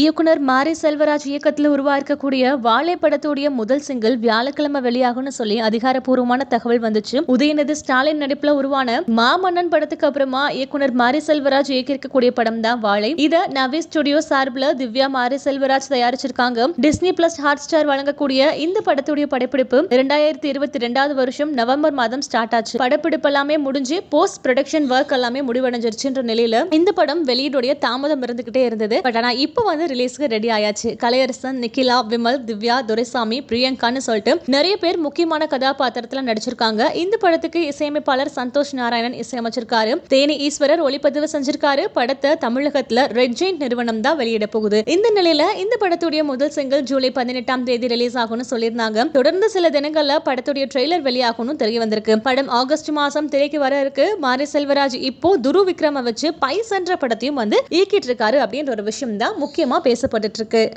இயக்குனர் மாரி செல்வராஜ் இயக்கத்தில் உருவாயிருக்கக்கூடிய வாழை படத்துடைய முதல் சிங்கிள் வியாழக்கிழமை வெளியாகும்னு சொல்லி அதிகாரப்பூர்வமான தகவல் வந்துச்சு. உதயநிதி ஸ்டாலின் நடிப்புல உருவான மாமன்னன் படத்துக்கு அப்புறமா இயக்குனர் மாரி செல்வராஜ் இயக்கியிருக்கக்கூடிய படம் தான் வாழை. இத நவி ஸ்டுடியோ சார்பில் திவ்யா மாரி செல்வராஜ் தயாரிச்சிருக்காங்க. டிஸ்னி பிளஸ் ஹாட் ஸ்டார் வழங்கக்கூடிய இந்த படத்துடைய படப்பிடிப்பு இரண்டாயிரத்தி இருபத்தி ரெண்டாவது வருஷம் நவம்பர் மாதம் ஸ்டார்ட் ஆச்சு. படப்பிடிப்பு எல்லாமே முடிஞ்சு போஸ்ட் ப்ரொடக்ஷன் ஒர்க் எல்லாமே முடிவடைஞ்சிருச்சுன்ற நிலையில இந்த படம் வெளியீடுடைய தாமதம் இருந்துகிட்டே இருந்தது. பட் ஆனா இப்போ வந்து வந்து ரிலீஸ்க்கு ரெடி ஆயாச்சு. கலையரசன் நிக்கிலா விமல் திவ்யா துரைசாமி பிரியங்கான்னு சொல்லிட்டு நிறைய பேர் முக்கியமான கதாபாத்திரத்துல நடிச்சிருக்காங்க. இந்த படத்துக்கு இசையமைப்பாளர் சந்தோஷ் நாராயணன் இசையமைச்சிருக்காரு. தேனி ஈஸ்வரர் ஒளிப்பதிவு செஞ்சிருக்காரு. படத்தை தமிழகத்துல ரெட் ஜெயின் நிறுவனம் தான் வெளியிட போகுது. இந்த நிலையில இந்த படத்துடைய முதல் சிங்கிள் ஜூலை பதினெட்டாம் தேதி ரிலீஸ் ஆகும்னு சொல்லியிருந்தாங்க. தொடர்ந்து சில தினங்கள்ல படத்துடைய ட்ரெய்லர் வெளியாகும்னு தெரிய வந்திருக்கு. படம் ஆகஸ்ட் மாசம் திரைக்கு வர இருக்கு. மாரி செல்வராஜ் இப்போ துரு விக்ரம வச்சு பைஸ் என்ற படத்தையும் வந்து இயக்கிட்டு இருக்காரு அப்படின்ற ஒரு விஷயம் தான் முக்கியமா அதிகமாக இருக்கு.